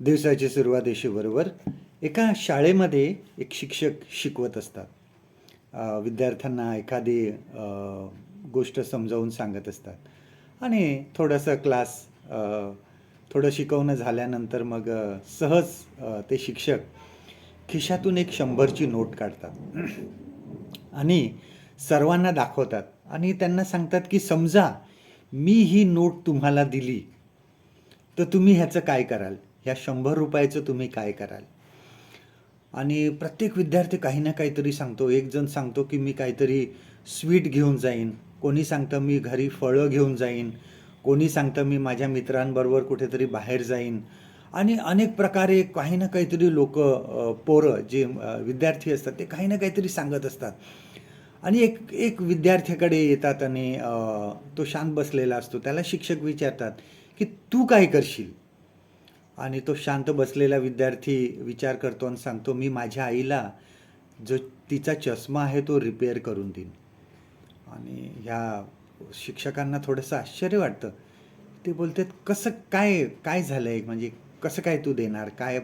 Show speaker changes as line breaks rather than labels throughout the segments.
दिवसाची सुरुवात एका शाळेमध्ये एक शिक्षक शिकवत असतात. विद्यार्थ्यांना एखादी गोष्ट समजावून सांगत असतात. आणि थोडंसं क्लास थोडं शिकवणं झाल्यानंतर मग सहज ते शिक्षक खिशातून एक शंभरची नोट काढतात. आणि सर्वांना दाखवतात. आणि त्यांना सांगतात की समजा मी ही नोट तुम्हाला दिली तर तुम्ही ह्याचं काय कराल? ह्या शंभर रुपयाचं तुम्ही काय कराल? आणि प्रत्येक विद्यार्थी काही ना काहीतरी सांगतो. एक जण सांगतो की मी काहीतरी स्वीट घेऊन जाईन. कोणी सांगतं मी घरी फळं घेऊन जाईन. कोणी सांगतं मी माझ्या मित्रांबरोबर कुठेतरी बाहेर जाईन. आणि अनेक प्रकारे काही ना काहीतरी लोक पोरं जे विद्यार्थी असतात ते काही ना काहीतरी सांगत असतात. आणि एक एक विद्यार्थ्याकडे येतात आणि तो शांत बसलेला असतो. त्याला शिक्षक विचारतात की तू काय करशील? आणि तो शांत बसलेला विद्यार्थी विचार करतो आणि सांगतो मी माझ्या आईला जो तिचा चष्मा आहे तो रिपेअर करून देईन. आणि ह्या शिक्षकांना थोडंसं आश्चर्य वाटतं. ते बोलतात कसं काय काय झालं आहे म्हणजे कसं काय तू देणार? काय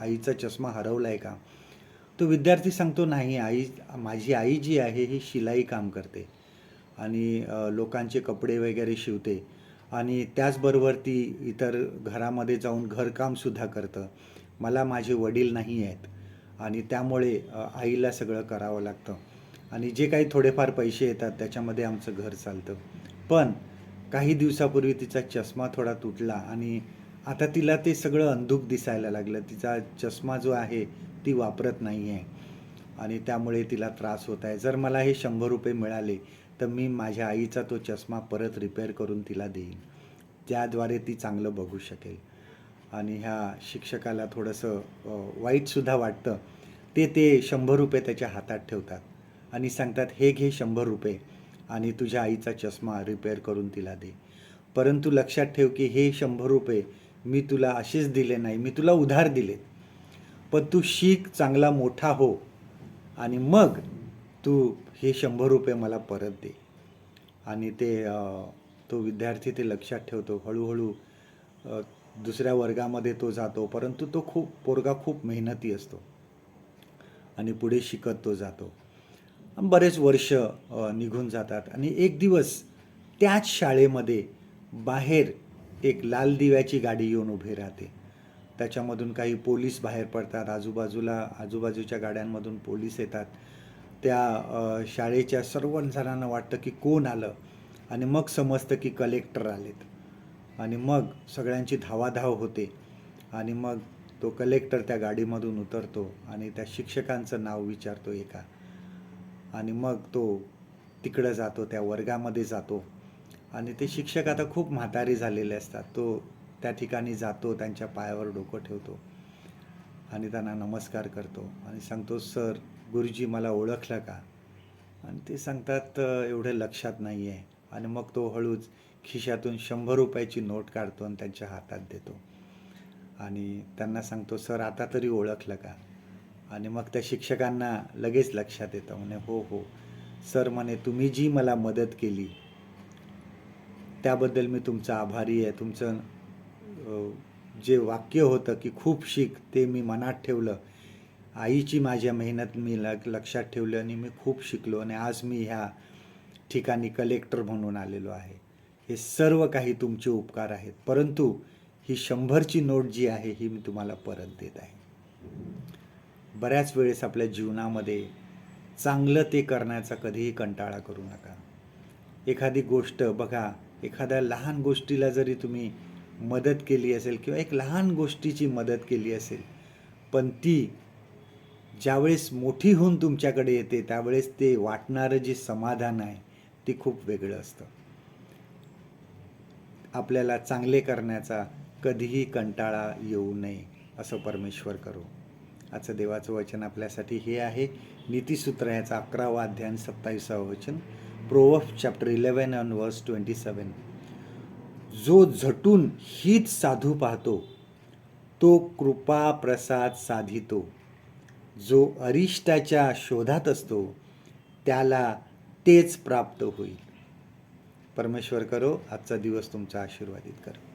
आईचा चष्मा हरवला आहे का? तो विद्यार्थी सांगतो नाही आई माझी आई जी आहे ही शिलाई काम करते आणि लोकांचे कपडे वगैरे शिवते. आणि त्याचबरोबर ती इतर घरामध्ये जाऊन घरकामसुद्धा करतं. मला माझे वडील नाही आहेत. आणि त्यामुळे आईला सगळं करावं लागतं. आणि जे काही थोडेफार पैसे येतात त्याच्यामध्ये आमचं घर चालतं. पण काही दिवसापूर्वी तिचा चष्मा थोडा तुटला आणि आता तिला ते सगळं अंधुक दिसायला लागलं. तिचा चष्मा जो आहे ती वापरत नाही आहे आणि त्यामुळे तिला त्रास होत आहे. जर मला हे शंभर रुपये मिळाले तर मी माझ्या आईचा तो चष्मा परत रिपेअर करून तिला देईन. त्याद्वारे ती चांगलं बघू शकेल. आणि ह्या शिक्षकाला थोडंसं वाईटसुद्धा वाटतं. ते ते शंभर रुपये त्याच्या हातात ठेवतात आणि सांगतात हे घे शंभर रुपये आणि तुझ्या आईचा चष्मा रिपेअर करून तिला दे. परंतु लक्षात ठेव की हे शंभर रुपये मी तुला असेच दिले नाही मी तुला उधार दिले पण तू शीख चांगला मोठा हो. आणि मग तू हे शंभर रुपये मला परत दे. आणि ते तो विद्यार्थी ते लक्षात ठेवतो. हळूहळू दुसऱ्या वर्गामध्ये तो जातो. परंतु तो खूप पोरगा खूप मेहनती असतो. आणि पुढे शिकत तो जातो. बरेच वर्ष निघून जातात. आणि एक दिवस त्याच शाळेमध्ये बाहेर एक लाल दिव्याची गाडी येऊन उभी राहते. त्याच्यामधून काही पोलीस बाहेर पडतात. आजूबाजूला आजूबाजूच्या गाड्यांमधून पोलीस येतात. त्या शाळेच्या सर्व जणांना वाटतं की कोण आलं आणि मग समजतं की कलेक्टर आलेत. आणि मग सगळ्यांची धावाधाव होते. आणि मग तो कलेक्टर त्या गाडीमधून उतरतो आणि त्या शिक्षकांचं नाव विचारतो एका. आणि मग तो तिकडं जातो त्या वर्गामध्ये जातो. आणि ते शिक्षक आता खूप म्हातारे झालेले असतात. तो त्या ठिकाणी जातो त्यांच्या पायावर डोकं ठेवतो. आणि त्यांना नमस्कार करतो. आणि सांगतो सर गुरुजी मला ओळखलं का? आणि ते सांगतात एवढं लक्षात नाही आहे आणि मग तो हळूच खिशातून शंभर रुपयाची नोट काढतो आणि त्यांच्या हातात देतो. आणि त्यांना सांगतो सर आता तरी ओळखलं का? आणि मग त्या शिक्षकांना लगेच लक्षात येतं. म्हणे हो हो. सर म्हणे तुम्ही जी मला मदत केली त्याबद्दल मी तुमचा आभारी आहे. तुमचं जे वाक्य होतं की खूप शिक ते मी मनात ठेवलं. आईची माझ्या मेहनत मी ल लक्षात ठेवलं आणि मी खूप शिकलो आणि आज मी ह्या ठिकाणी कलेक्टर म्हणून आलेलो आहे. हे सर्व काही तुमचे उपकार आहेत. परंतु ही शंभरची नोट जी आहे ही मी तुम्हाला परत देत आहे. बऱ्याच वेळेस आपल्या जीवनामध्ये चांगलं ते करण्याचा कधीही कंटाळा करू नका. एखादी गोष्ट बघा एखाद्या लहान गोष्टीला जरी तुम्ही मदत केली असेल किंवा एक लहान गोष्टीची मदत केली असेल पण ती ज्यावेळेस मोठी होऊन तुमच्याकडे येते त्यावेळेस ते वाटणारं जे समाधान आहे ते खूप वेगळं असतं. आपल्याला चांगले करण्याचा कधीही कंटाळा येऊ नये असं परमेश्वर करू. आजचं देवाचं वचन आपल्यासाठी हे आहे. नीतीसूत्र याचा अकरावा अध्याय सत्तावीसावं वचन. Proverbs chapter eleven and verse twenty seven जो झटून हीच साधू पाहतो तो कृपा प्रसाद साधितो. जो अरिष्टाच्या शोधात असतो त्याला तेच प्राप्त होईल. परमेश्वर करो आजचा दिवस तुमचा आशीर्वादित करो.